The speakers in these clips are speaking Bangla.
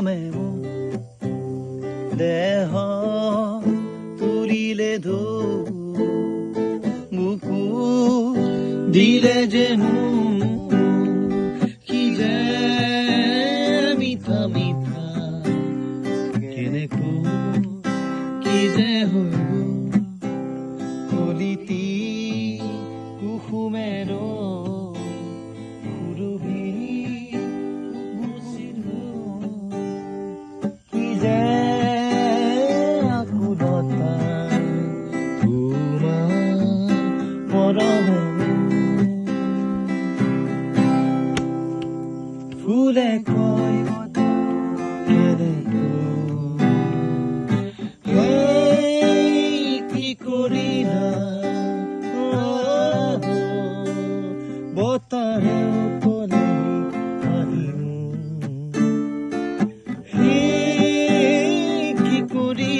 মমেব দেহ তুলিলে ধু বুকু দিলে যে মুখ ফুলে কেনেকৈ হেই কি কৰিলা বতাহে কলে পুরী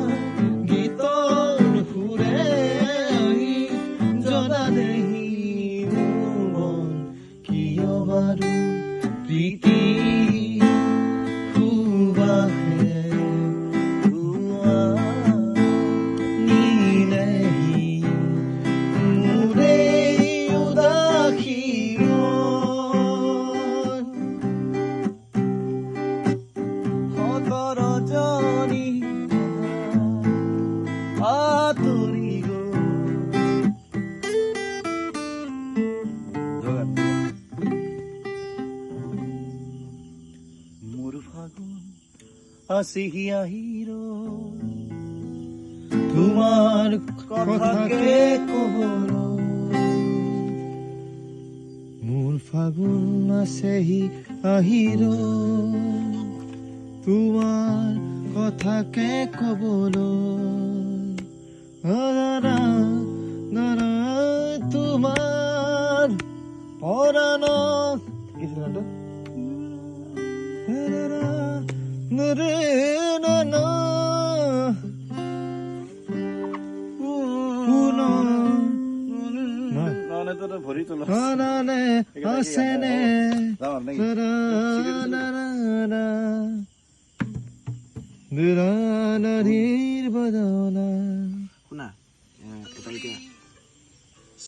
পাহৰা গীতৰ আহি জনা দেহি মন কিয় বাৰু প্ৰীতি আঁতৰি গ'ল মোৰ ফাগুন আছিহি আহিৰ তোমাৰ কথাকে কবৰ মোৰ ফাগুন আছেহি আহিৰ তোমাৰ কথাকে কবলৈ। দাদা দাদা তোমাৰ পৰাণ কি